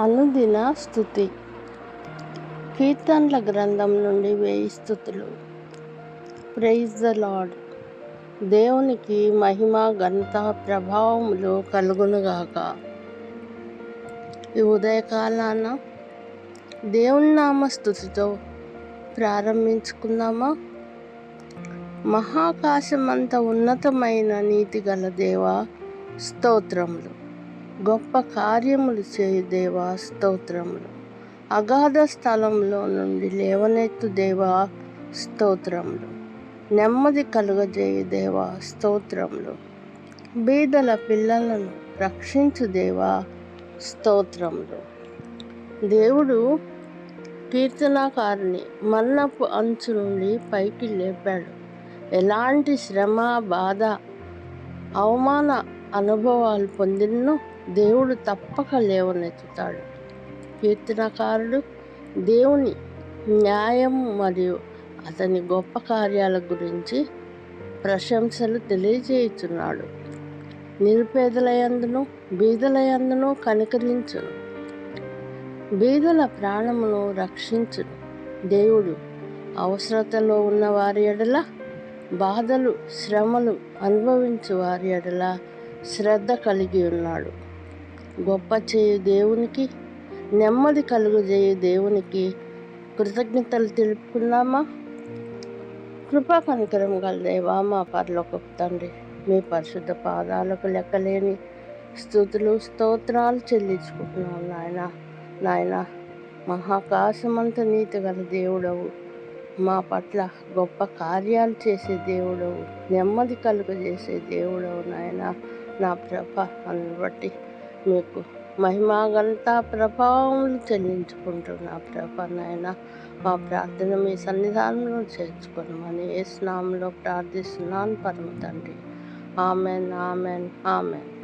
అనుదిన స్థుతి కీర్తనల గ్రంథం నుండి వేయి స్థుతులు ప్రైజ్ ద లాడ్ దేవునికి మహిమ ఘనత ప్రభావములు కలుగునుగాక ఈ ఉదయకాలాన దేవుని నామ స్థుతితో ప్రారంభించుకుందామా? మహాకాశమంత ఉన్నతమైన నీతి గల దేవ స్తోత్రములు. గొప్ప కార్యములు చేయు దేవా స్తోత్రములు. అగాధ స్థలంలో నుండి లేవనెత్తు దేవా స్తోత్రములు. నెమ్మది కలుగజేయు దేవా స్తోత్రములు. బీదల పిల్లలను రక్షించు దేవా స్తోత్రములు. దేవుడు కీర్తనాకారుని మన్నపు అంచు నుండి పైకి లేపాడు. ఎలాంటి శ్రమ బాధ అవమాన అనుభవాలు పొందినో దేవుడు తప్పక లేవనెత్తుతాడు. కీర్తనకారుడు దేవుని న్యాయం మరియు అతని గొప్ప కార్యాల గురించి ప్రశంసలు తెలియజేయుచున్నాడు. నిరుపేదలయందును బీదలయందును కనికరించును. బీదల ప్రాణమును రక్షించును. దేవుడు అవసరతలో ఉన్న వారి ఎడల బాధలు శ్రమలు అనుభవించు వారి ఎడల శ్రద్ధ కలిగి ఉన్నాడు. గొప్ప చేయు దేవునికి నెమ్మది కలుగజేయు దేవునికి కృతజ్ఞతలు తెలుపుకున్నామా కృపా కనికరం గల దేవా మా పరలోక తండ్రి మీ పరిశుద్ధ పాదాలకు లెక్కలేని స్థుతులు స్తోత్రాలు చెల్లించుకుంటున్నాం నాయన. నాయన మహాకాశమంత నీతి గల దేవుడవు. మా పట్ల గొప్ప కార్యాలు చేసే దేవుడవు. నెమ్మది కలుగజేసే దేవుడవు నాయన. నా ప్రభావాన్ని బట్టి మీకు మహిమాగంతా ప్రభావములు చెల్లించుకుంటున్నా ప్రభ నాయన. మా ప్రార్థన మీ సన్నిధానంలో చేర్చుకున్నామని ఏ స్నామంలో ప్రార్థిస్తున్నాను పరమ తండ్రి. Amen amen amen.